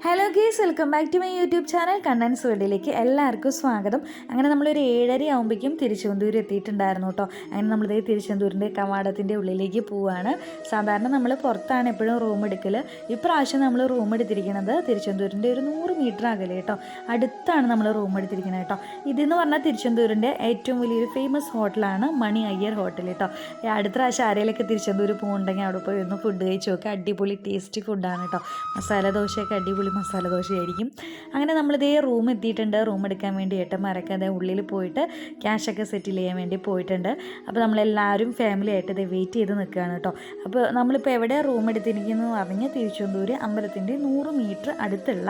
Hello guys welcome back to my YouTube channel Kannan's വേൾഡിലേക്ക് എല്ലാവർക്കും സ്വാഗതം. അങ്ങനെ നമ്മളൊരു ഏഴര ആകുമ്പോഴേക്കും തിരുച്ചെന്തൂർ എത്തിയിട്ടുണ്ടായിരുന്നു കേട്ടോ അങ്ങനെ നമ്മൾ നമ്മളിതേ തിരുച്ചെന്തൂരിന്റെ കവാടത്തിന്റെ ഉള്ളിലേക്ക് പോവുകയാണ് സാധാരണ നമ്മൾ പുറത്താണ് എപ്പോഴും റൂം എടുക്കൽ ഇപ്രാവശ്യം നമ്മൾ റൂം എടുത്തിരിക്കുന്നത് തിരുച്ചെന്തൂരിന്റെ ഒരു നൂറ് മീറ്റർ അകലെ കേട്ടോ അടുത്താണ് നമ്മൾ റൂം എടുത്തിരിക്കുന്നത് കേട്ടോ ഇതെന്ന് പറഞ്ഞാൽ തിരുച്ചെന്തൂരിന്റെ ഏറ്റവും വലിയൊരു ഫേമസ് ഹോട്ടലാണ് മണി അയ്യർ ഹോട്ടൽ കേട്ടോ അടുത്ത പ്രാവശ്യം ആരെയിലൊക്കെ തിരുച്ചെന്തൂർ പോകുന്നുണ്ടെങ്കിൽ അവിടെ പോയി ഒന്ന് ഫുഡ് കഴിച്ച് നോക്കുക അടിപൊളി ടേസ്റ്റി ഫുഡാണ് കേട്ടോ മസാല ദോശയൊക്കെ അടിപൊളി മസാല ദോശയായിരിക്കും. അങ്ങനെ നമ്മളിതേ റൂം എത്തിയിട്ടുണ്ട്. റൂം എടുക്കാൻ വേണ്ടി ഏട്ടന്മാരൊക്കെ അതേ ഉള്ളിൽ പോയിട്ട് ക്യാഷൊക്കെ സെറ്റിൽ ചെയ്യാൻ വേണ്ടി പോയിട്ടുണ്ട്. അപ്പോൾ നമ്മളെല്ലാവരും ഫാമിലി ആയിട്ട് ഇത് വെയിറ്റ് ചെയ്ത് നിൽക്കുകയാണ് കേട്ടോ അപ്പോൾ നമ്മളിപ്പോൾ എവിടെ റൂം എടുത്തിരിക്കുന്നു അറിഞ്ഞ് തിരുച്ചെന്തൂർ അമ്പലത്തിന്റെ നൂറ് മീറ്റർ അടുത്തുള്ള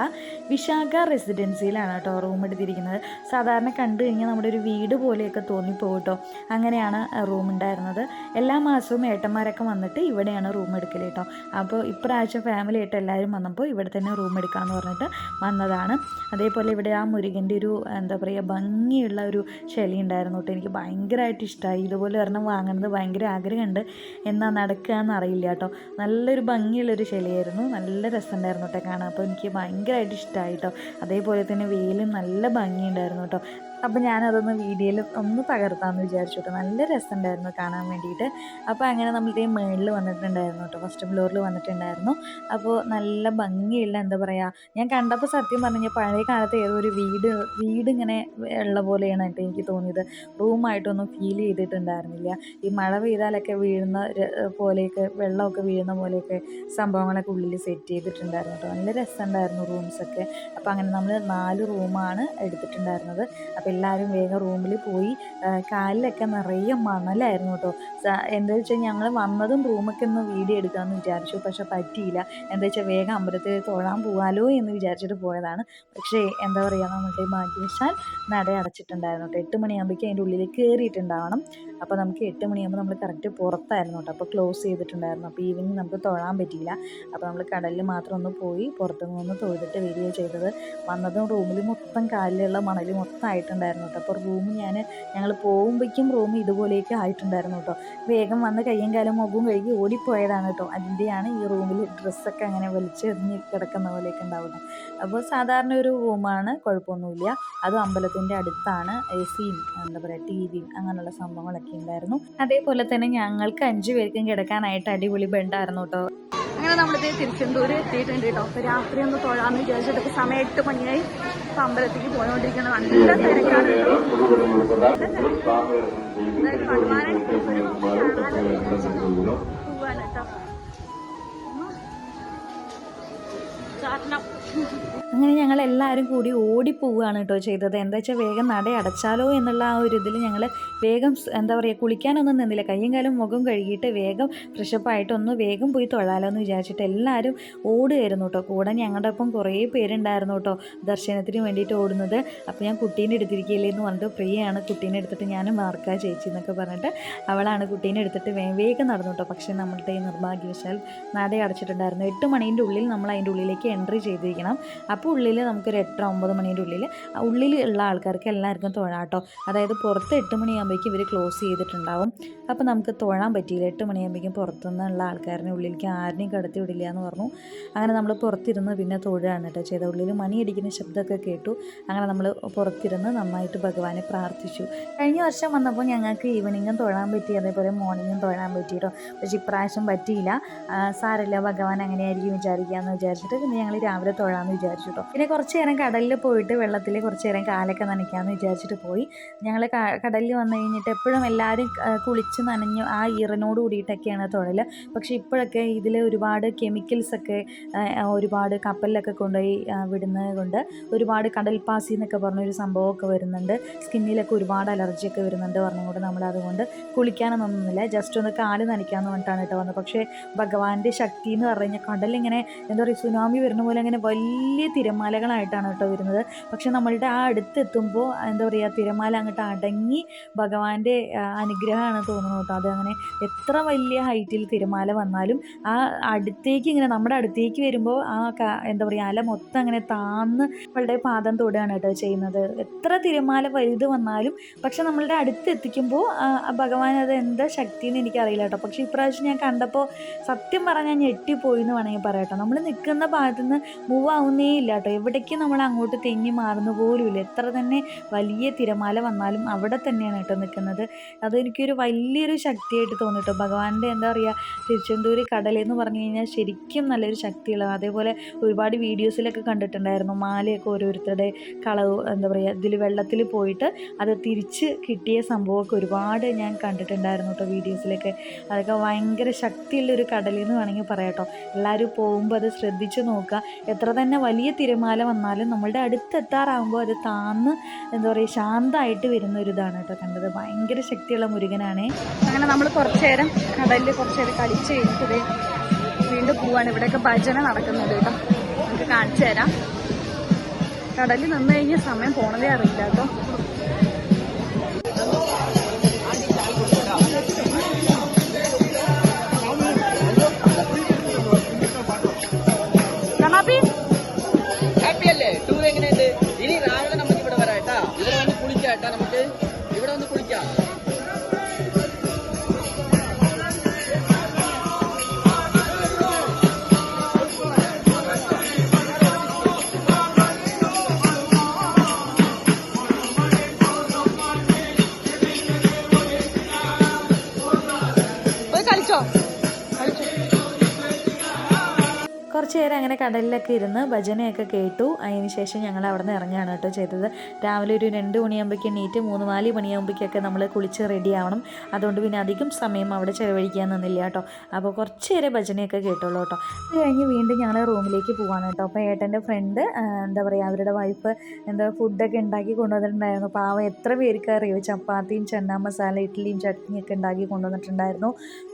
വിശാഖ റെസിഡൻസിയിലാണ് കേട്ടോ റൂം എടുത്തിരിക്കുന്നത്. സാധാരണ കണ്ടു കഴിഞ്ഞാൽ നമ്മുടെ ഒരു വീട് പോലെയൊക്കെ തോന്നിപ്പോകും കേട്ടോ അങ്ങനെയാണ് റൂം ഉണ്ടായിരുന്നത്. എല്ലാ മാസവും ഏട്ടന്മാരൊക്കെ വന്നിട്ട് ഇവിടെയാണ് റൂം എടുക്കൽ കേട്ടോ അപ്പോൾ ഇപ്രാവശ്യം ഫാമിലി ആയിട്ട് എല്ലാവരും വന്നപ്പോൾ ഇവിടെ തന്നെ റൂം എടുക്കാമെന്ന് പറഞ്ഞിട്ട് വന്നതാണ്. അതേപോലെ ഇവിടെ ആ മുരുകന്റെ ഒരു എന്താ പറയുക ഭംഗിയുള്ള ഒരു ശലി ഉണ്ടായിരുന്നു കേട്ടോ. എനിക്ക് ഭയങ്കരമായിട്ട് ഇഷ്ടമായി ഇതുപോലെ ഒരെണ്ണം വാങ്ങുന്നത് ഭയങ്കര ആഗ്രഹമുണ്ട്. എന്നാ നടക്കുക എന്നറിയില്ല കേട്ടോ. നല്ലൊരു ഭംഗിയുള്ളൊരു ശൈലിയായിരുന്നു. നല്ല രസമുണ്ടായിരുന്നു കേട്ടോ കാണാൻ. അപ്പോൾ എനിക്ക് ഭയങ്കരമായിട്ട് ഇഷ്ടമായി കേട്ടോ. അതേപോലെ തന്നെ വെയിലും നല്ല ഭംഗിയുണ്ടായിരുന്നു കേട്ടോ. അപ്പോൾ ഞാനതൊന്ന് വീഡിയോയിൽ ഒന്ന് പകർത്താമെന്ന് വിചാരിച്ചു നല്ല രസമുണ്ടായിരുന്നു കാണാൻ വേണ്ടിയിട്ട്. അപ്പോൾ അങ്ങനെ നമ്മളുടെ മേളിൽ വന്നിട്ടുണ്ടായിരുന്നു കേട്ടോ ഫസ്റ്റ് ഫ്ലോറിൽ വന്നിട്ടുണ്ടായിരുന്നു. അപ്പോൾ നല്ല ഭംഗിയുള്ള എന്താ പറയുക ഞാൻ കണ്ടപ്പോൾ സത്യം പറഞ്ഞാൽ പഴയ കാലത്ത് ഏതോ ഒരു വീട് വീട് ഇങ്ങനെ ഉള്ള പോലെയാണ് കേട്ടോ എനിക്ക് തോന്നിയത്. റൂമായിട്ടൊന്നും ഫീൽ ചെയ്തിട്ടുണ്ടായിരുന്നില്ല. ഈ മഴ പെയ്താലൊക്കെ വീഴുന്ന പോലെയൊക്കെ വെള്ളമൊക്കെ വീഴുന്ന പോലെയൊക്കെ സംഭവങ്ങളൊക്കെ ഉള്ളിൽ സെറ്റ് ചെയ്തിട്ടുണ്ടായിരുന്നു കേട്ടോ. നല്ല രസമുണ്ടായിരുന്നു റൂംസൊക്കെ അപ്പോൾ അങ്ങനെ നമ്മൾ നാല് റൂമാണ് എടുത്തിട്ടുണ്ടായിരുന്നത്. അപ്പോൾ എല്ലാവരും വേഗം റൂമിൽ പോയി കാലിലൊക്കെ നിറയെ മണലായിരുന്നു കേട്ടോ എന്താ വെച്ചാൽ ഞങ്ങൾ വന്നതും റൂമൊക്കെ ഒന്ന് വീഡിയോ എടുക്കാമെന്ന് വിചാരിച്ചു പക്ഷെ പറ്റിയില്ല. എന്താ വെച്ചാൽ വേഗം അമ്പലത്തിൽ തൊഴാൻ പോകാലോ എന്ന് വിചാരിച്ചിട്ട് പോയതാണ്. പക്ഷേ എന്താ പറയുക നമ്മളുടെ ഭാഗ്യവശാൽ നട അടച്ചിട്ടുണ്ടായിരുന്നു കേട്ടോ എട്ട് മണിയാകുമ്പോഴേക്കും അതിന്റെ ഉള്ളിൽ കയറിയിട്ടുണ്ടാവണം അപ്പോൾ നമുക്ക് എട്ട് മണിയാകുമ്പോൾ നമ്മൾ കറക്റ്റ് പുറത്തായിരുന്നു കേട്ടോ അപ്പോൾ ക്ലോസ് ചെയ്തിട്ടുണ്ടായിരുന്നു. അപ്പോൾ ഈവനിങ് നമുക്ക് തൊഴാൻ പറ്റിയില്ല. അപ്പോൾ നമ്മൾ കടലിൽ മാത്രം ഒന്ന് പോയി പുറത്തുനിന്ന് ഒന്ന് തൊഴുതിട്ട് വരികയാണ് ചെയ്തത്. വന്നതും റൂമിൽ മൊത്തം കാലിലുള്ള മണൽ മൊത്തം ആയിട്ടുണ്ടായിരുന്നു കേട്ടോ. അപ്പോൾ റൂം ഞാൻ ഞങ്ങൾ പോകുമ്പോഴേക്കും റൂം ഇതുപോലെയൊക്കെ ആയിട്ടുണ്ടായിരുന്നു കേട്ടോ. വേഗം വന്ന് കയ്യും കാലം മുഖവും കഴുകി ഓടിപ്പോയതാണ് കേട്ടോ. അതിന്റെയാണ് ഈ റൂമിൽ ഡ്രസ്സൊക്കെ അങ്ങനെ വലിച്ചെറിഞ്ഞ് കിടക്കുന്ന പോലെയൊക്കെ ഉണ്ടാവുന്നത്. അപ്പോൾ സാധാരണ ഒരു റൂമാണ് കുഴപ്പമൊന്നുമില്ല. അതും അമ്പലത്തിന്റെ അടുത്താണ്. എ സിയും എന്താ പറയുക ടി വിയും അങ്ങനെയുള്ള സംഭവങ്ങളൊക്കെ ഉണ്ടായിരുന്നു. അതേപോലെ തന്നെ ഞങ്ങൾക്ക് അഞ്ചു പേർക്കും കിടക്കാനായിട്ട് അടിപൊളി ബെഡായിരുന്നു കേട്ടോ. അങ്ങനെ നമ്മളിത് തിരുച്ചെന്തൂർ എത്തിയിട്ടുണ്ട് കേട്ടോ. അപ്പോൾ രാത്രി ഒന്ന് തൊഴാന്ന് വിചാരിച്ചിട്ട് ഇപ്പോൾ സമയം എട്ട് മണിയായി. ഇപ്പോൾ അമ്പലത്തേക്ക് പോയോണ്ടിരിക്കണം നല്ല തിരക്കാണ് കേട്ടോ. പോവാണ് കേട്ടോ. ചാട്ടണം. അങ്ങനെ ഞങ്ങൾ എല്ലാവരും കൂടി ഓടിപ്പോവുകയാണ് കേട്ടോ ചെയ്തത്. എന്താ വെച്ചാൽ വേഗം നട അടച്ചാലോ എന്നുള്ള ആ ഒരു ഇതിൽ ഞങ്ങൾ വേഗം എന്താ പറയുക കുളിക്കാനൊന്നും നിന്നില്ല. കയ്യും കാലും മുഖം കഴുകിയിട്ട് വേഗം ഫ്രഷപ്പായിട്ട് ഒന്ന് വേഗം പോയി തൊഴാലോ എന്ന് വിചാരിച്ചിട്ട് എല്ലാവരും ഓടുകയായിരുന്നു കേട്ടോ. കൂടെ ഞങ്ങളുടെ ഒപ്പം കുറേ പേരുണ്ടായിരുന്നു കേട്ടോ ദർശനത്തിന് വേണ്ടിയിട്ട് ഓടുന്നത്. അപ്പോൾ ഞാൻ കുട്ടീനെ എടുത്തിരിക്കുകയില്ലേ എന്ന് പറഞ്ഞിട്ട് പ്രിയയാണ് കുട്ടീനെ എടുത്തിട്ട് ഞാൻ മാർക്കാ ചേച്ചി എന്നൊക്കെ പറഞ്ഞിട്ട് അവളാണ് കുട്ടീനെ എടുത്തിട്ട് വേഗം നടന്നു കേട്ടോ. പക്ഷേ നമ്മളുടെ നിർഭാഗ്യവശാൽ നട അടച്ചിട്ടുണ്ടായിരുന്നു. എട്ട് മണീന്റെ ഉള്ളിൽ നമ്മൾ അതിന്റെ ഉള്ളിലേക്ക് എൻട്രി ചെയ്തിരിക്കണം അപ്പോൾ ഉള്ളിൽ നമുക്കൊരു എട്ടര ഒമ്പത് മണീന്റെ ഉള്ളിൽ ഉള്ളിൽ ഉള്ള ആൾക്കാർക്ക് എല്ലാവർക്കും തൊഴാട്ടോ അതായത് പുറത്ത് എട്ട് മണിയാകുമ്പോഴേക്കും ഇവർ ക്ലോസ് ചെയ്തിട്ടുണ്ടാവും. അപ്പോൾ നമുക്ക് തൊഴാൻ പറ്റിയില്ല. എട്ട് മണിയാകുമ്പോഴേക്കും പുറത്തുനിന്നുള്ള ആൾക്കാരുടെ ഉള്ളിലേക്ക് ആരെയും കടത്തി വിടില്ല എന്ന് പറഞ്ഞു. അങ്ങനെ നമ്മൾ പുറത്തിരുന്ന് പിന്നെ തൊഴുകയാണ് കേട്ടോ ചെയ്ത ഉള്ളിൽ മണിയടിക്കുന്ന ശബ്ദമൊക്കെ കേട്ടു. അങ്ങനെ നമ്മൾ പുറത്തിരുന്ന് നന്നായിട്ട് ഭഗവാനെ പ്രാർത്ഥിച്ചു. കഴിഞ്ഞ വർഷം വന്നപ്പോൾ ഞങ്ങൾക്ക് ഈവനിങ്ങും തൊഴാൻ പറ്റി. അതേപോലെ മോർണിംഗും തൊഴാൻ പറ്റി കേട്ടോ. പക്ഷേ ഇപ്രാവശ്യം പറ്റിയില്ല. ആ, സാരമില്ല ഭഗവാൻ അങ്ങനെയായിരിക്കും വിചാരിക്കാമെന്ന് വിചാരിച്ചിട്ട് പിന്നെ ഞങ്ങൾ രാവിലെ തൊഴാമെന്ന് വിചാരിച്ചു കേട്ടോ പിന്നെ കുറച്ച് നേരം കടലിൽ പോയിട്ട് വെള്ളത്തിൽ കുറച്ച് നേരം കാലൊക്കെ നനയ്ക്കാമെന്ന് വിചാരിച്ചിട്ട് പോയി. ഞങ്ങൾ കടലിൽ വന്നു കഴിഞ്ഞിട്ട് എപ്പോഴും എല്ലാവരും കുളിച്ച് നനഞ്ഞു ആ ഈറനോട് കൂടിയിട്ടൊക്കെയാണ് തൊഴൽ പക്ഷേ ഇപ്പോഴൊക്കെ ഇതിൽ ഒരുപാട് കെമിക്കൽസൊക്കെ ഒരുപാട് കപ്പലിലൊക്കെ കൊണ്ടുപോയി വിടുന്നത് കൊണ്ട് ഒരുപാട് കടൽപ്പാസി പാസി എന്നൊക്കെ പറഞ്ഞൊരു സംഭവമൊക്കെ വരുന്നുണ്ട്. സ്കിന്നിലൊക്കെ ഒരുപാട് അലർജിയൊക്കെ വരുന്നുണ്ട് പറഞ്ഞുകൊണ്ട് നമ്മൾ അതുകൊണ്ട് കുളിക്കാനൊന്നുമില്ല ജസ്റ്റ് ഒന്ന് കാൽ നനയ്ക്കാമെന്ന് പറഞ്ഞിട്ടാണ് കേട്ടോ വന്നത്. പക്ഷേ ഭഗവാന്റെ ശക്തി എന്ന് പറഞ്ഞു കഴിഞ്ഞാൽ കടലിങ്ങനെ എന്താ പറയുക സുനാമി വരുന്ന പോലെ അങ്ങനെ തിരമാലകളായിട്ടാണ് കേട്ടോ വരുന്നത്. പക്ഷെ നമ്മളുടെ ആ അടുത്തെത്തുമ്പോൾ എന്താ പറയുക തിരമാല അങ്ങോട്ട് അടങ്ങി ഭഗവാന്റെ അനുഗ്രഹമാണ് തോന്നുന്നത് കേട്ടോ. അത് അങ്ങനെ എത്ര വലിയ ഹൈറ്റിൽ തിരമാല വന്നാലും ആ അടുത്തേക്ക് ഇങ്ങനെ നമ്മുടെ അടുത്തേക്ക് വരുമ്പോൾ ആ എന്താ പറയുക അല മൊത്തം അങ്ങനെ താന്ന് നമ്മളുടെ പാദം തൊടുകയാണ് കേട്ടോ ചെയ്യുന്നത്. എത്ര തിരമാല വലുത് വന്നാലും പക്ഷെ നമ്മളുടെ അടുത്ത് എത്തിക്കുമ്പോൾ ഭഗവാൻ അത് എന്താ ശക്തി എന്ന് എനിക്കറിയില്ല കേട്ടോ. പക്ഷേ ഇപ്രാവശ്യം ഞാൻ കണ്ടപ്പോൾ സത്യം പറഞ്ഞാൽ ഞെട്ടിപ്പോയി എന്ന് വേണമെങ്കിൽ പറയാം കേട്ടോ. നമ്മൾ നിൽക്കുന്ന ഭാഗത്തു നിന്ന് മൂവ് മൂവ് ഇല്ല കേട്ടോ എവിടേക്ക് നമ്മൾ അങ്ങോട്ട് തെന്നി മാറുന്ന പോലുമില്ല. എത്ര തന്നെ വലിയ തിരമാല വന്നാലും അവിടെ തന്നെയാണ് കേട്ടോ നിൽക്കുന്നത്. അതെനിക്കൊരു വലിയൊരു ശക്തിയായിട്ട് തോന്നി കേട്ടോ ഭഗവാന്റെ എന്താ പറയുക തിരുച്ചെന്തൂര് കടലെന്ന് പറഞ്ഞു കഴിഞ്ഞാൽ ശരിക്കും നല്ലൊരു ശക്തിയുള്ള അതേപോലെ ഒരുപാട് വീഡിയോസിലൊക്കെ കണ്ടിട്ടുണ്ടായിരുന്നു. മാലയൊക്കെ ഓരോരുത്തരുടെ കളവ് എന്താ പറയുക ഇതിൽ വെള്ളത്തിൽ പോയിട്ട് അത് തിരിച്ച് കിട്ടിയ സംഭവമൊക്കെ ഒരുപാട് ഞാൻ കണ്ടിട്ടുണ്ടായിരുന്നു കേട്ടോ വീഡിയോസിലൊക്കെ. അതൊക്കെ ഭയങ്കര ശക്തിയുള്ളൊരു കടലെന്ന് വേണമെങ്കിൽ പറയാം കേട്ടോ. എല്ലാവരും പോകുമ്പോൾ അത് ശ്രദ്ധിച്ച് നോക്കുക. എത്ര തന്നെ വലിയ തിരമാല വന്നാലും നമ്മളുടെ അടുത്തെത്താറാകുമ്പോൾ അത് താന്ന് എന്താ പറയുക ശാന്തമായിട്ട് വരുന്ന ഒരു ഇതാണ് കേട്ടോ കണ്ടത്. ഭയങ്കര ശക്തിയുള്ള മുരുകനാണ്. അങ്ങനെ നമ്മൾ കുറച്ചു നേരം കടലിൽ കുറച്ചു നേരം കളിച്ച് കഴിഞ്ഞിട്ട് വീണ്ടും പോവാണ്. ഇവിടെയൊക്കെ ഭജന നടക്കുന്നുണ്ട് കേട്ടോ. നമുക്ക് കാണിച്ചു തരാം. കടലിൽ നിന്ന് കഴിഞ്ഞാൽ സമയം പോണതേ അറിയില്ല കേട്ടോ. നേരം അങ്ങനെ കടലിലൊക്കെ ഇരുന്ന് ഭജനയൊക്കെ കേട്ടു. അതിന് ശേഷം ഞങ്ങൾ അവിടെ നിന്ന് ഇറങ്ങുകയാണ് കേട്ടോ ചെയ്തത്. രാവിലെ ഒരു രണ്ട് മണിയാകുമ്പോഴേക്കും എണീറ്റ് മൂന്ന് നാല് മണിയാകുമ്പോഴേക്കൊക്കെ നമ്മൾ കുളിച്ച് റെഡി ആവണം. അതുകൊണ്ട് പിന്നെ അധികം സമയം അവിടെ ചിലവഴിക്കാൻ നിന്നില്ല കേട്ടോ. അപ്പോൾ കുറച്ച് നേരം ഭജനയൊക്കെ കേട്ടോളൂ കേട്ടോ. അത് കഴിഞ്ഞ് വീണ്ടും ഞങ്ങൾ റൂമിലേക്ക് പോവാണ് കേട്ടോ. അപ്പോൾ ഏട്ടന്റെ ഫ്രണ്ട് എന്താ പറയുക അവരുടെ വൈഫ് എന്താ ഫുഡൊക്കെ ഉണ്ടാക്കി കൊണ്ടുവന്നിട്ടുണ്ടായിരുന്നു. പാവം എത്ര പേർക്ക് അറിയോ? ചപ്പാത്തിയും ചെന്ന മസാല ഇഡ്ഡലിയും ചട്നിയൊക്കെ ഉണ്ടാക്കി കൊണ്ടുവന്നിട്ടുണ്ടായിരുന്നു.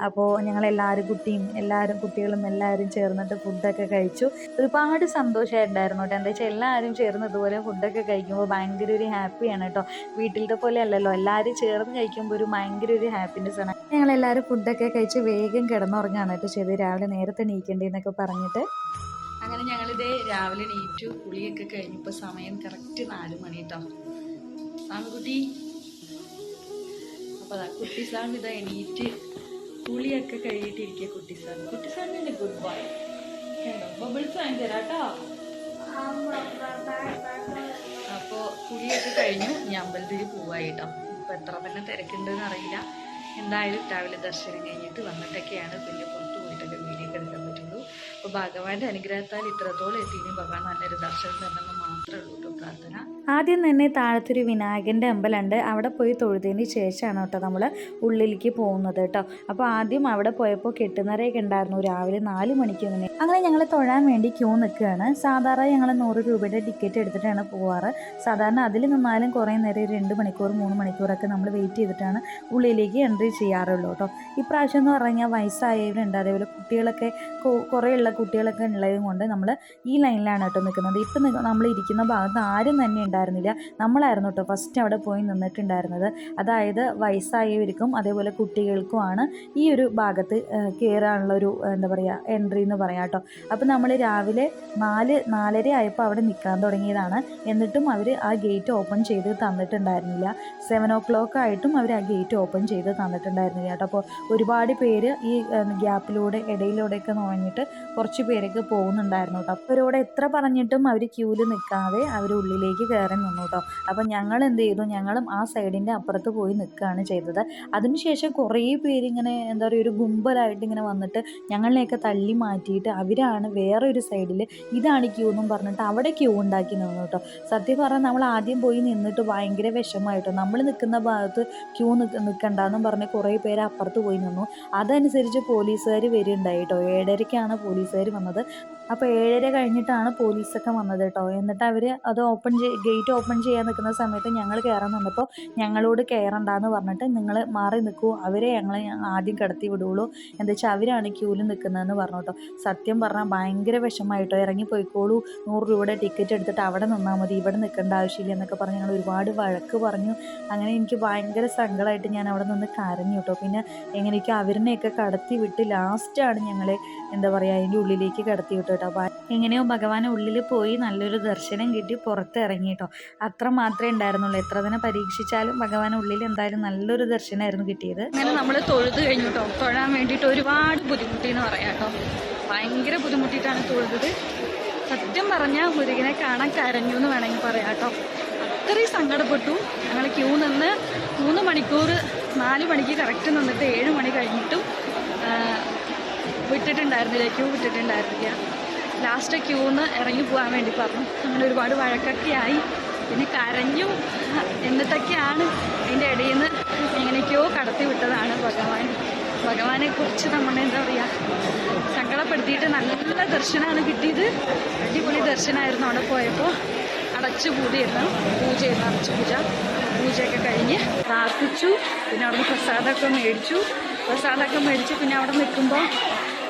അപ്പോൾ ഞങ്ങൾ എല്ലാവരും കുട്ടിയും എല്ലാവരും കുട്ടികളും എല്ലാവരും ചേർന്നിട്ട് ഫുഡൊക്കെ കഴിച്ചു. ഒരുപാട് സന്തോഷമായിട്ടുണ്ടായിരുന്നു കേട്ടോ. എന്താ വെച്ചാൽ എല്ലാവരും ചേർന്ന് ഇതുപോലെ ഫുഡൊക്കെ കഴിക്കുമ്പോൾ ഭയങ്കര ഒരു ഹാപ്പിയാണ് കേട്ടോ. വീട്ടിലത്തെ പോലെ അല്ലല്ലോ. എല്ലാവരും ചേർന്ന് കഴിക്കുമ്പോൾ ഒരു ഭയങ്കര ഒരു ഹാപ്പിനെസ് ആണ്. ഞങ്ങൾ എല്ലാവരും ഫുഡൊക്കെ കഴിച്ച് വേഗം കിടന്നുറങ്ങാണ് കേട്ടോ ചെയ്ത് രാവിലെ നേരത്തെ എണീക്കേണ്ടതെന്നൊക്കെ പറഞ്ഞിട്ട്. അങ്ങനെ ഞങ്ങളിതേ രാവിലെ നീറ്റു കുളിയൊക്കെ കഴിഞ്ഞപ്പോൾ സമയം കറക്റ്റ് നാല് മണി കേട്ടോ. സാമിക്കുട്ടി. അപ്പോൾ അതാ കുട്ടി സാം ഇതാ എണീറ്റ് കുളിയൊക്കെ കഴിഞ്ഞിട്ടിരിക്കുക കുട്ടി സാം കുട്ടി സാമിന്റെ ഗുഡ് കേട്ടോ ബബിൾസ് വാങ്ങി തരാം കേട്ടോ. കഴിഞ്ഞു. ഞാൻ അമ്പലത്തിൽ പോവായിട്ടോ ഇപ്പൊ എത്ര തന്നെ തിരക്കുണ്ടെന്ന് അറിയില്ല. എന്തായാലും രാവിലെ ദർശനം കഴിഞ്ഞിട്ട് വന്നിട്ടൊക്കെയാണ് പിന്നെ പുറത്ത് പോയിട്ടൊക്കെ വീഡിയോ ഒക്കെ എടുക്കാൻ പറ്റുള്ളൂ. അപ്പോൾ ഭഗവാന്റെ അനുഗ്രഹത്താൽ ഇത്രത്തോളം എത്തിയും ഭഗവാൻ നല്ലൊരു ദർശനം തരണമെന്ന് മാത്രമേ ഉള്ളൂ പ്രാർത്ഥന. ആദ്യം തന്നെ താഴത്തൊരു വിനായകന്റെ അമ്പലമുണ്ട്. അവിടെ പോയി തൊഴുതിന് ശേഷമാണ് കേട്ടോ നമ്മൾ ഉള്ളിലേക്ക് പോകുന്നത് കേട്ടോ. അപ്പോൾ ആദ്യം അവിടെ പോയപ്പോൾ കെട്ടുന്നറയൊക്കെ ഉണ്ടായിരുന്നു. രാവിലെ നാല് മണിക്ക് അങ്ങനെ അങ്ങനെ ഞങ്ങൾ തൊഴാൻ വേണ്ടി ക്യൂ നിൽക്കുകയാണ്. സാധാരണ ഞങ്ങൾ നൂറ് രൂപയുടെ ടിക്കറ്റ് എടുത്തിട്ടാണ് പോവാറ്. സാധാരണ അതിൽ നിന്നാലും കുറേ നേരം രണ്ട് മണിക്കൂർ മൂന്ന് മണിക്കൂറൊക്കെ നമ്മൾ വെയിറ്റ് ചെയ്തിട്ടാണ് ഉള്ളിലേക്ക് എൻട്രി ചെയ്യാറുള്ളൂ കേട്ടോ. ഇപ്രാവശ്യം എന്ന് പറഞ്ഞു കഴിഞ്ഞാൽ വയസ്സായവരുണ്ട്. അതേപോലെ കുട്ടികളൊക്കെ കുറേ ഉള്ള കുട്ടികളൊക്കെ ഉള്ളത് കൊണ്ട് നമ്മൾ ഈ ലൈനിലാണ് കേട്ടോ നിൽക്കുന്നത്. ഇപ്പം നമ്മൾ ഇരിക്കുന്ന ഭാഗത്ത് ആരും തന്നെ ഉണ്ടായിരുന്നില്ല. നമ്മളായിരുന്നു കേട്ടോ ഫസ്റ്റ് അവിടെ പോയി നിന്നിട്ടുണ്ടായിരുന്നത്. അതായത് വയസ്സായവർക്കും അതേപോലെ കുട്ടികൾക്കുമാണ് ഈ ഒരു ഭാഗത്ത് കയറാനുള്ള ഒരു എന്താ പറയുക എൻട്രി എന്ന് പറയാം കേട്ടോ അപ്പോൾ നമ്മൾ രാവിലെ നാല് നാലര ആയപ്പോൾ അവിടെ നിൽക്കാൻ തുടങ്ങിയതാണ്. എന്നിട്ടും അവർ ആ ഗേറ്റ് ഓപ്പൺ ചെയ്ത് തന്നിട്ടുണ്ടായിരുന്നില്ല. സെവൻ ഓ ക്ലോക്ക് ആയിട്ടും അവർ ആ ഗേറ്റ് ഓപ്പൺ ചെയ്ത് തന്നിട്ടുണ്ടായിരുന്നില്ല കേട്ടോ അപ്പോൾ ഒരുപാട് പേര് ഈ ഗ്യാപ്പിലൂടെ ഇടയിലൂടെയൊക്കെ നുഴഞ്ഞിട്ട് കുറച്ച് പേരൊക്കെ പോകുന്നുണ്ടായിരുന്നു കേട്ടോ അപ്പോൾ അവരോട് എത്ര പറഞ്ഞിട്ടും അവർ ക്യൂവിൽ നിൽക്കാതെ അവർ ഉള്ളിലേക്ക് കയറി നിന്നു കേട്ടോ അപ്പോൾ ഞങ്ങൾ എന്ത് ചെയ്തു ഞങ്ങളും ആ സൈഡിന്റെ അപ്പുറത്ത് പോയി നിൽക്കുകയാണ് ചെയ്തത്. അതിനുശേഷം കുറേ പേര് ഇങ്ങനെ എന്താ പറയുക ഒരു ഗുമ്പലായിട്ട് ഇങ്ങനെ വന്നിട്ട് ഞങ്ങളിനെയൊക്കെ തള്ളി മാറ്റിയിട്ട് അവരാണ് വേറെ ഒരു സൈഡിൽ ഇതാണ് ക്യൂ എന്നും പറഞ്ഞിട്ട് അവിടെ ക്യൂ ഉണ്ടാക്കി നിന്നു കേട്ടോ സത്യം പറഞ്ഞാൽ നമ്മൾ ആദ്യം പോയി നിന്നിട്ട് ഭയങ്കര വിഷമമായിട്ടോ നമ്മൾ നിൽക്കുന്ന ഭാഗത്ത് ക്യൂ നിൽക്ക നിൽക്കണ്ടെന്നും പറഞ്ഞ് കുറേ പേര് അപ്പുറത്ത് പോയി നിന്നു. അതനുസരിച്ച് പോലീസുകാർ വരുന്നുണ്ടായി കേട്ടോ ഏഴരയ്ക്കാണ് പോലീസുകാർ വന്നത്. അപ്പോൾ ഏഴര കഴിഞ്ഞിട്ടാണ് പോലീസൊക്കെ വന്നത് കേട്ടോ. എന്നിട്ട് അവർ അത് ഓപ്പൺ ചെയ് ഗേറ്റ് ഓപ്പൺ ചെയ്യാൻ നിൽക്കുന്ന സമയത്ത് ഞങ്ങൾ കയറാൻ നിന്നപ്പോൾ ഞങ്ങളോട് കയറണ്ടെന്ന് പറഞ്ഞിട്ട് നിങ്ങൾ മാറി നിൽക്കൂ. അവരെ ഞങ്ങൾ ആദ്യം കിടത്തി വിടുകയുള്ളൂ എന്താ വെച്ചാൽ അവരാണ് ക്യൂവിൽ നിൽക്കുന്നതെന്ന് പറഞ്ഞു കേട്ടോ. സത്യം പറഞ്ഞാൽ ഭയങ്കര വിഷമമായിട്ടോ ഇറങ്ങി പോയിക്കോളൂ. നൂറ് രൂപയുടെ ടിക്കറ്റ് എടുത്തിട്ട് അവിടെ നിന്നാൽ മതി. ഇവിടെ നിൽക്കേണ്ട ആവശ്യമില്ല എന്നൊക്കെ പറഞ്ഞ് ഞങ്ങൾ ഒരുപാട് വഴക്ക് പറഞ്ഞു. അങ്ങനെ എനിക്ക് ഭയങ്കര സങ്കടമായിട്ട് ഞാൻ അവിടെ നിന്ന് കരഞ്ഞു കേട്ടോ. പിന്നെ എങ്ങനെയൊക്കെ അവരിനെയൊക്കെ കടത്തി വിട്ട് ലാസ്റ്റാണ് ഞങ്ങളെ എന്താ പറയുക അതിന്റെ ഉള്ളിലേക്ക് കടത്തി വിട്ടു കേട്ടോ. അപ്പോൾ എങ്ങനെയോ ഭഗവാൻ ഉള്ളിൽ പോയി നല്ലൊരു ദർശനം കിട്ടി പുറത്തിറങ്ങിയിട്ടോ കേട്ടോ. അത്ര മാത്രമേ ഉണ്ടായിരുന്നുള്ളൂ. എത്ര തന്നെ പരീക്ഷിച്ചാലും ഭഗവാൻ ഉള്ളിൽ എന്തായാലും നല്ലൊരു ദർശനമായിരുന്നു കിട്ടിയത്. അങ്ങനെ നമ്മൾ തൊഴുത് കഴിഞ്ഞു കേട്ടോ. തൊഴാൻ വേണ്ടിയിട്ട് ഒരുപാട് ബുദ്ധിമുട്ടി എന്ന് പറയാം കേട്ടോ. ഭയങ്കര ബുദ്ധിമുട്ടിയിട്ടാണ് തൊഴുതത്. സത്യം പറഞ്ഞാൽ മുരുകനെ കാണാൻ കരഞ്ഞു എന്ന് വേണമെങ്കിൽ പറയാം കേട്ടോ. അത്രയും സങ്കടപ്പെട്ടു. ഞങ്ങൾ ക്യൂ നിന്ന് മൂന്ന് മണിക്കൂർ നാല് മണിക്ക് കറക്റ്റ് നിന്നിട്ട് ഏഴ് മണി കഴിഞ്ഞിട്ടും വിട്ടിട്ടുണ്ടായിരുന്നില്ല. ക്യൂ വിട്ടിട്ടുണ്ടായിരുന്നില്ല. ലാസ്റ്റ് ക്യൂന്ന് ഇറങ്ങി പോകാൻ വേണ്ടി പറഞ്ഞു. അങ്ങനെ ഒരുപാട് വഴക്കൊക്കെ ആയി പിന്നെ കരഞ്ഞു. എന്നിട്ടൊക്കെയാണ് അതിന്റെ ഇടയിൽ നിന്ന് എങ്ങനെയൊക്കെയോ കടത്തി വിട്ടതാണ് ഭഗവാൻ. ഭഗവാനെ കുറിച്ച് നമ്മൾ എന്താ പറയുക സങ്കടപ്പെടുത്തിയിട്ട് നല്ല ദർശനമാണ് കിട്ടിയത്. അടിപൊളി ദർശനമായിരുന്നു അവിടെ പോയപ്പോൾ. അടച്ചു പൂതിയായിരുന്നു പൂജയായിരുന്നു അടച്ചു പൂജ. പൂജയൊക്കെ കഴിഞ്ഞ് പ്രാർത്ഥിച്ചു. പിന്നെ അവിടുന്ന് പ്രസാദമൊക്കെ മേടിച്ചു. പ്രസാദമൊക്കെ മേടിച്ച് പിന്നെ അവിടെ നിൽക്കുമ്പോൾ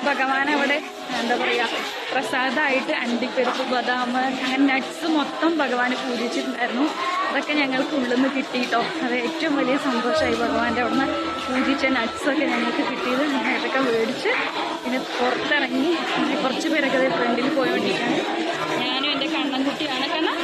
ഭഗവാൻ അവിടെ എന്താ പറയുക പ്രസാദമായിട്ട് അണ്ടിപ്പരിപ്പ് ബദാം അങ്ങനെ നട്ട്സ് മൊത്തം ഭഗവാൻ പൂജിച്ചിട്ടുണ്ടായിരുന്നു. അതൊക്കെ ഞങ്ങൾക്ക് ഉള്ളിൽ നിന്ന് കിട്ടിയിട്ടോ. അത് ഏറ്റവും വലിയ സന്തോഷമായി ഭഗവാന്റെ അവിടുന്ന് പൂജിച്ച നട്ട്സൊക്കെ ഞങ്ങൾക്ക് കിട്ടിയത്. ഞാൻ അതൊക്കെ മേടിച്ച് പിന്നെ പുറത്തിറങ്ങി കുറച്ച് പേരൊക്കെ ദേ ഫ്രണ്ടിൽ പോയോണ്ടിരിക്കുകയാണ് ഞാനും എന്റെ കണ്ണൻകുട്ടിയാണ് കാരണം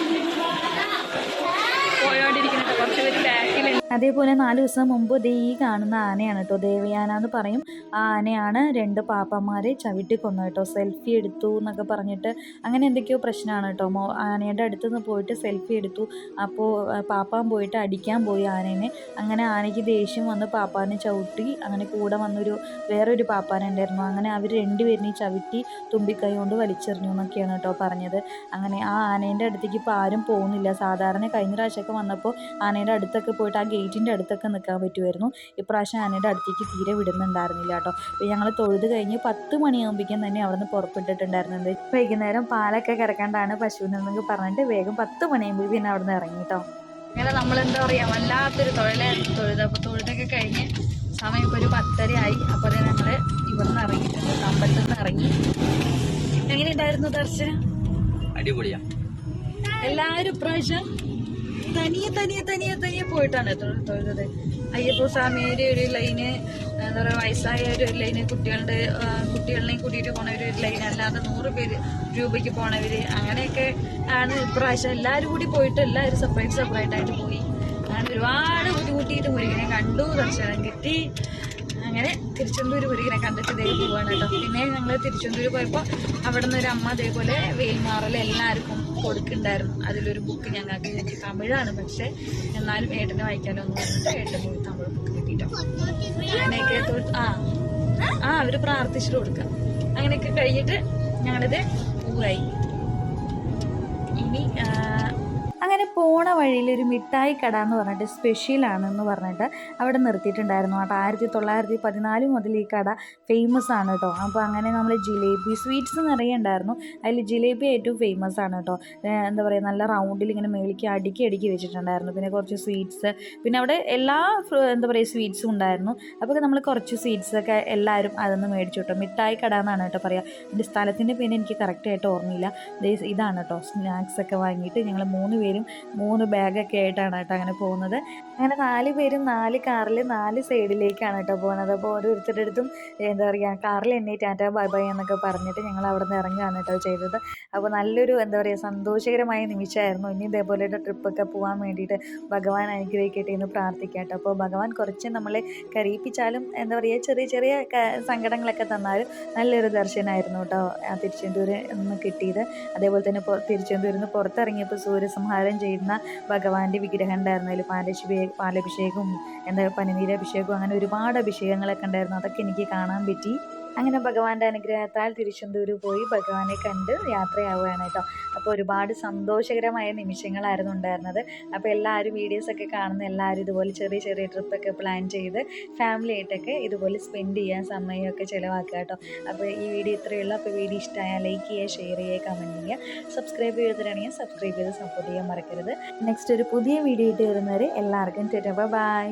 പോയോണ്ടിരിക്കുന്നുണ്ട് കുറച്ച് പേര് ബാക്കിലുണ്ട് അതേപോലെ നാല് ദിവസം മുമ്പ് ദേ ഈ കാണുന്ന ആനയാണ് കേട്ടോ ദേവയാന എന്ന് പറയും. ആ ആനയാണ് രണ്ട് പാപ്പന്മാരെ ചവിട്ടി കൊന്നു കേട്ടോ സെൽഫി എടുത്തു എന്നൊക്കെ പറഞ്ഞിട്ട് അങ്ങനെ എന്തൊക്കെയോ പ്രശ്നമാണ് കേട്ടോ മോ ആനയുടെ അടുത്ത് നിന്ന് പോയിട്ട് സെൽഫി എടുത്തു. അപ്പോൾ പാപ്പാൻ പോയിട്ട് അടിക്കാൻ പോയി ആനേനെ. അങ്ങനെ ആനയ്ക്ക് ദേഷ്യം വന്ന് പാപ്പാനെ ചവിട്ടി. അങ്ങനെ കൂടെ വന്നൊരു വേറൊരു പാപ്പാനുണ്ടായിരുന്നു അങ്ങനെ അവർ രണ്ടുപേരിനെയും ചവിട്ടി തുമ്പിക്കൈ കൊണ്ട് വലിച്ചെറിഞ്ഞു എന്നൊക്കെയാണ് കേട്ടോ പറഞ്ഞത്. അങ്ങനെ ആ ആനേന്റെ അടുത്തേക്ക് ഇപ്പോൾ ആരും പോകുന്നില്ല. സാധാരണ കഴിഞ്ഞ പ്രാവശ്യമൊക്കെ വന്നപ്പോൾ ആനയുടെ അടുത്തൊക്കെ പോയിട്ട് ആ ഗേറ്റിന്റെ അടുത്തൊക്കെ നിൽക്കാൻ പറ്റുമായിരുന്നു ഇപ്രാവശ്യം ആനയുടെ അടുത്തേക്ക് തീരെ വിടുന്നുണ്ടായിരുന്നില്ല കേട്ടോ. അപ്പോൾ ഞങ്ങൾ തൊഴുത് കഴിഞ്ഞ് പത്ത് മണിയാകുമ്പോഴേക്കും തന്നെ അവിടെ നിന്ന് പുറപ്പെട്ടിട്ടുണ്ടായിരുന്നത് വൈകുന്നേരം പാലൊക്കെ കിടക്കാണ്ടാണ് പശുവിനെന്നൊക്കെ പറഞ്ഞിട്ട് വേഗം പത്ത് മണിയാകുമ്പോഴേക്കും പിന്നെ അവിടെ നിന്ന് ഇറങ്ങി കേട്ടോ അങ്ങനെ നമ്മൾ എന്താ പറയുക വല്ലാത്തൊരു തൊഴിലായിരുന്നു തൊഴുത്. അപ്പോൾ തൊഴുതൊക്കെ കഴിഞ്ഞ് സമയം ഇപ്പോൾ ഒരു പത്തര ആയി അപ്പോൾ ഞങ്ങൾ ഇവിടുന്ന് ഇറങ്ങിയിട്ടുണ്ട് അമ്പലത്തിൽ നിന്ന് ഇറങ്ങി. എങ്ങനെയുണ്ടായിരുന്നു ദർശനം? അടിപൊളിയാ. എല്ലാവരും പ്രാവശ്യം തനിയെ തനിയെ തനിയെ തനിയെ പോയിട്ടാണ് തൊഴു- തൊഴുന്നത്. അയ്യപ്പ സ്വാമിയുടെ ഒരു ലൈന് എന്താ പറയുക വയസ്സായ ഒരു ലൈന് കുട്ടികളുടെ കുട്ടികളിനെയും കൂട്ടിയിട്ട് പോണ ഒരു ലൈൻ അല്ലാതെ നൂറ് പേര് രൂപയ്ക്ക് പോണവര് അങ്ങനെയൊക്കെ ആണ് ഇപ്രാവശ്യം എല്ലാവരും കൂടി പോയിട്ട് എല്ലാവരും സെപ്പറേറ്റ് സെപ്പറേറ്റ് ആയിട്ട് പോയി. അങ്ങനെ ഒരുപാട് ബുദ്ധിമുട്ടിയിട്ട് മുരുകനെ കണ്ടു ദർശനം കിട്ടി. അങ്ങനെ തിരുച്ചെന്തൂർ മുരുകനെ കണ്ടിട്ട് ഇതേ പോവാണ് കേട്ടോ. പിന്നെ ഞങ്ങൾ തിരുച്ചെന്തൂർ പോയപ്പോൾ അവിടെ നിന്ന് ഒരു അമ്മ അതേപോലെ വെയിൽ വേൽമാറൽ എല്ലാവർക്കും കൊടുക്കുന്നുണ്ടായിരുന്നു. അതിലൊരു ബുക്ക് ഞങ്ങൾക്ക് കിട്ടി. തമിഴാണ് പക്ഷെ എന്നാലും ഏട്ടനെ വായിക്കാനൊന്നും പറഞ്ഞിട്ട് ഏട്ടൻ പോയി തമിഴ് ബുക്ക് കിട്ടിയിട്ടോ അങ്ങനെയൊക്കെ ആ ആ അവർ പ്രാർത്ഥിച്ചിട്ട് കൊടുക്കുക. അങ്ങനെയൊക്കെ കഴിഞ്ഞിട്ട് ഞങ്ങളിത് പൂവായി ഇനി അങ്ങനെ പോണ വഴിയിൽ ഒരു മിഠായി കട എന്ന് പറഞ്ഞിട്ട് സ്പെഷ്യലാണെന്ന് പറഞ്ഞിട്ട് അവിടെ നിർത്തിയിട്ടുണ്ടായിരുന്നു കേട്ടോ. ആയിരത്തി തൊള്ളായിരത്തി പതിനാല് മുതൽ ഈ കട ഫേമസ് ആണ് കേട്ടോ. അപ്പോൾ അങ്ങനെ നമ്മൾ ജിലേബി സ്വീറ്റ്സ് നിറയെ ഉണ്ടായിരുന്നു. അതിൽ ജിലേബി ഏറ്റവും ഫേമസ് ആണ് കേട്ടോ. എന്താ പറയുക നല്ല റൗണ്ടിൽ ഇങ്ങനെ മേളിക്ക് അടുക്കി അടുക്കി വെച്ചിട്ടുണ്ടായിരുന്നു. പിന്നെ കുറച്ച് സ്വീറ്റ്സ് പിന്നെ അവിടെ എല്ലാ എന്താ പറയുക സ്വീറ്റ്സും ഉണ്ടായിരുന്നു. അപ്പോൾ നമ്മൾ കുറച്ച് സ്വീറ്റ്സൊക്കെ എല്ലാവരും അതൊന്ന് മേടിച്ചു കേട്ടോ. മിഠായി കട എന്നാണ് കേട്ടോ പറയുക. എന്റെ സ്ഥലത്തിന്റെ പേര് എനിക്ക് കറക്റ്റായിട്ട് ഓർമ്മയില്ല. ഇതാണ് കേട്ടോ സ്നാക്സ് ഒക്കെ വാങ്ങിയിട്ട് ഞങ്ങൾ മൂന്ന് പേരും മൂന്ന് ബാഗൊക്കെ ആയിട്ടാണ് കേട്ടോ അങ്ങനെ പോകുന്നത്. അങ്ങനെ നാല് പേരും നാല് കാറിൽ നാല് സൈഡിലേക്കാണ് കേട്ടോ പോകുന്നത്. അപ്പോൾ ഓരോരുത്തരുടെ അടുത്തും എന്താ പറയുക കാറിൽ എന്നെ ടാറ്റ ബൈ ബൈ എന്നൊക്കെ പറഞ്ഞിട്ട് ഞങ്ങൾ അവിടെ നിന്ന് ഇറങ്ങുകയാണ് കേട്ടോ ചെയ്തത്. അപ്പോൾ നല്ലൊരു എന്താ പറയുക സന്തോഷകരമായ നിമിഷമായിരുന്നു. ഇനി ഇതേപോലെ ഒരു ട്രിപ്പൊക്കെ പോകാൻ വേണ്ടിയിട്ട് ഭഗവാൻ അനുഗ്രഹിക്കട്ടെ എന്ന് പ്രാർത്ഥിക്കാം കേട്ടോ. അപ്പോൾ ഭഗവാൻ കുറച്ച് നമ്മളെ കരയിപ്പിച്ചാലും എന്താ പറയുക ചെറിയ ചെറിയ സങ്കടങ്ങളൊക്കെ തന്നാലും നല്ലൊരു ദർശനമായിരുന്നു കേട്ടോ ആ തിരുച്ചെന്തൂര് നിന്ന് കിട്ടിയത്. അതേപോലെ തന്നെ തിരുച്ചെന്തൂരിൽ നിന്ന് പുറത്തിറങ്ങിയപ്പോൾ സൂര്യസംഹാരം ചെയ്യുന്ന ഭഗവാന്റെ വിഗ്രഹം ഉണ്ടായിരുന്നു. അതിൽ പാലശിഭേ പാലഭിഷേകവും എന്താ പനിനീരഭിഷേകവും അങ്ങനെ ഒരുപാട് അഭിഷേകങ്ങളൊക്കെ ഉണ്ടായിരുന്നു. അതൊക്കെ എനിക്ക് കാണാൻ പറ്റി. അങ്ങനെ ഭഗവാന്റെ അനുഗ്രഹത്താൽ തിരുച്ചെന്തൂര് പോയി ഭഗവാനെ കണ്ട് യാത്രയാവുകയാണ് കേട്ടോ. അപ്പോൾ ഒരുപാട് സന്തോഷകരമായ നിമിഷങ്ങളായിരുന്നു ഉണ്ടായിരുന്നത്. അപ്പോൾ എല്ലാവരും വീഡിയോസൊക്കെ കാണുന്ന എല്ലാവരും ഇതുപോലെ ചെറിയ ചെറിയ ട്രിപ്പൊക്കെ പ്ലാൻ ചെയ്ത് ഫാമിലി ആയിട്ടൊക്കെ ഇതുപോലെ സ്പെൻഡ് ചെയ്യാൻ സമയമൊക്കെ ചിലവാക്കുക കേട്ടോ. അപ്പോൾ ഈ വീഡിയോ ഇത്രയേ ഉള്ളൂ. അപ്പോൾ വീഡിയോ ഇഷ്ടമായാൽ ലൈക്ക് ചെയ്യുക ഷെയർ ചെയ്യുക കമന്റ് ചെയ്യുക. സബ്സ്ക്രൈബ് ചെയ്തിട്ടാണെങ്കിൽ സബ്സ്ക്രൈബ് ചെയ്ത് സപ്പോർട്ട് ചെയ്യാൻ മറക്കരുത്. നെക്സ്റ്റ് ഒരു പുതിയ വീഡിയോ ഇട്ട് വരുന്നവരെ എല്ലാവർക്കും ചേട്ടാ ബൈ